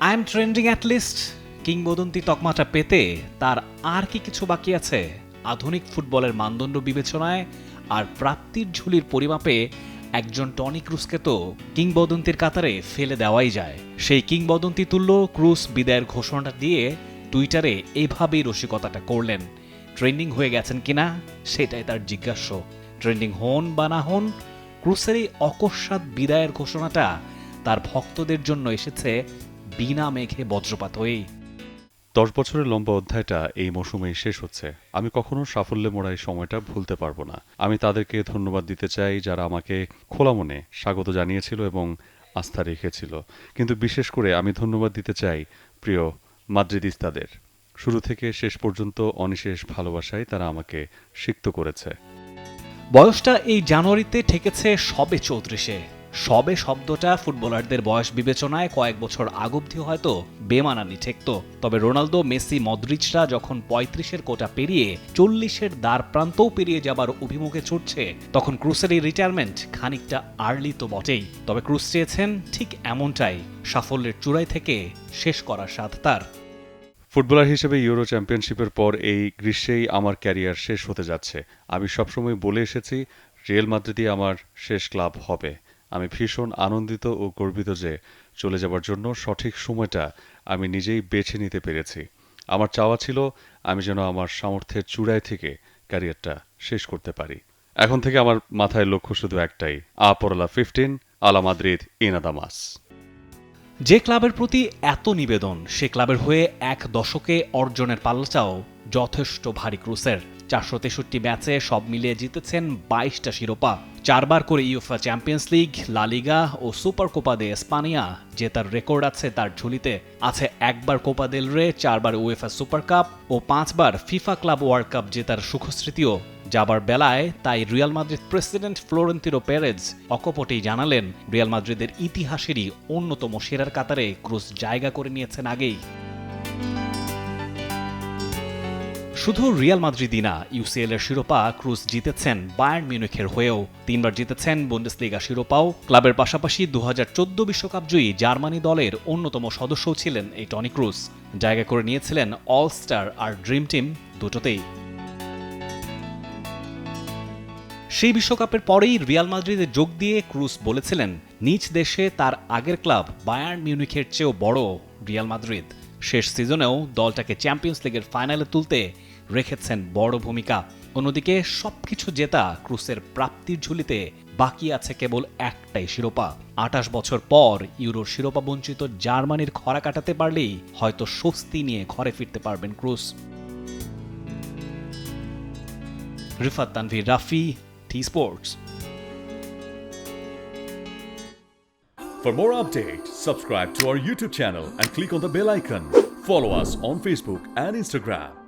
I am trending at least কিংবদন্তি তকমাটা পেতে তার আর কি কিছু বাকি আছে? আধুনিক ফুটবলের মানদণ্ড বিবেচনায় আর প্রাপ্তির ঝুলির পরিমাপে একজন টনি ক্রুসকে তো কিংবদন্তির কাতারে ফেলে দেওয়াই যায়। সেই কিংবদন্তি তুল্য ক্রুস বিদায়ের ঘোষণাটা দিয়ে টুইটারে এভাবেই রসিকতাটা করলেন। ট্রেন্ডিং হয়ে গেছেন কিনা সেটাই তার জিজ্ঞাস্য। ট্রেন্ডিং হন বা না হন ক্রুসের এই অকস্মাৎ বিদায়ের ঘোষণাটা তার ভক্তদের জন্য এসেছে বিনা মেঘে বজ্রপাত হয়েই। দশ বছরের লম্বা অধ্যায়টা এই মৌসুমেই শেষ হচ্ছে। আমি কখনো সাফল্যে মোড়া এই সময়টা ভুলতে পারব না। আমি তাদেরকে ধন্যবাদ দিতে চাই যারা আমাকে খোলা মনে স্বাগত জানিয়েছিল এবং আস্থা রেখেছিল। কিন্তু বিশেষ করে আমি ধন্যবাদ দিতে চাই প্রিয় মাদ্রিদিস্তাদের। শুরু থেকে শেষ পর্যন্ত অনিশেষ ভালোবাসায় তারা আমাকে সিক্ত করেছে। বয়সটা এই জানুয়ারিতে ঠেকেছে সবে চৌত্রিশে। সবে শব্দটা ফুটবলারদের বয়স বিবেচনায় কয়েক বছর আগবধি হয়তো বেমানানি ঠেকত। তবে রোনালদো, মেসি মদ্রিচরা যখন পঁয়ত্রিশের কোটা পেরিয়ে চল্লিশের দ্বার প্রান্তও পেরিয়ে যাবার অভিমুখে ছুটছে, তখন ক্রুসের এই রিটায়ারমেন্ট খানিকটা আর্লি তো বটেই। তবে ক্রুস চেয়েছেন ঠিক এমনটাই, সাফল্যের চূড়াই থেকে শেষ করার স্বাদ তার। ফুটবলার হিসেবে ইউরো চ্যাম্পিয়নশিপের পর এই গ্রীষ্মেই আমার ক্যারিয়ার শেষ হতে যাচ্ছে। আমি সবসময় বলে এসেছি রিয়েল মাদ্রিদই আমার শেষ ক্লাব হবে। আমি ভীষণ আনন্দিত ও গর্বিত যে চলে যাবার জন্য সঠিক সময়টা আমি নিজেই বেছে নিতে পেরেছি। আমার চাওয়া ছিল আমি যেন আমার সামর্থ্যের চূড়ায় থেকে ক্যারিয়ারটা শেষ করতে পারি। এখন থেকে আমার মাথায় লক্ষ্য শুধু একটাই, আ পরলা ফিফটিন আলা মাদ্রিদ ইনাদামাস যে ক্লাবের প্রতি এত নিবেদন, সে ক্লাবের হয়ে এক দশকে অর্জনের পাল্লাটাও যথেষ্ট ভারী ক্রুসের। চারশো তেষট্টি ম্যাচে সব মিলিয়ে জিতেছেন বাইশটা শিরোপা। চারবার করে ইউফা চ্যাম্পিয়ন্স লিগ লালিগা ও সুপার কোপা দে স্পানিয়া জেতার রেকর্ড আছে তার ঝুলিতে। আছে একবার কোপা দেল রে, চারবার উয়েফা সুপার কাপ ও পাঁচবার ফিফা ক্লাব ওয়ার্ল্ড কাপ জেতার সুখস্মৃতিও। যাবার বেলায় তাই Real Madrid president Florentino Perez অকপটেই জানালেন, রিয়াল মাদ্রিদের ইতিহাসেরই অন্যতম সেরার কাতারে ক্রুজ জায়গা করে নিয়েছেন আগেই। শুধু রিয়াল মাদ্রিদই না ইউসিএল এর শিরোপা ক্রুজ জিতেছেন বায়ার্ন মিউনিখের হয়েও। তিনবার জিতেছেন বুন্ডেসলিগা শিরোপাও। ক্লাবের পাশাপাশি দু বিশ্বকাপ জয়ী জার্মানি দলের অন্যতম সদস্যও ছিলেন এই টনি ক্রুজ। জায়গা করে নিয়েছিলেন অল স্টার আর ড্রিম টিম দুটোতেই। সেই বিশ্বকাপের পরেই রিয়াল মাদ্রিদে যোগ দিয়ে ক্রুজ বলেছিলেন, নিজ দেশে তার আগের ক্লাব বায়ার্ন মিউনিখের চেয়েও বড় রিয়াল মাদ্রিদ। শেষ সিজনেও দলটাকে চ্যাম্পিয়ন্স লিগের ফাইনালে তুলতে রেখেছেন বড় ভূমিকা অন্যদিকে সবকিছু জেতা ক্রুসের প্রাপ্তির ঝুলিতে বাকি আছে কেবল একটাই শিরোপা আটাশ বছর পর ইউরোর শিরোপা বঞ্চিত জার্মানির খরা কাটাতে পারলেই হয়তো স্বস্তি নিয়ে ঘরে ফিরতে পারবেন cross Rifat Tanvir Rafi T Sports For more updates, subscribe to our YouTube channel and click on the bell icon. Follow us on Facebook and Instagram.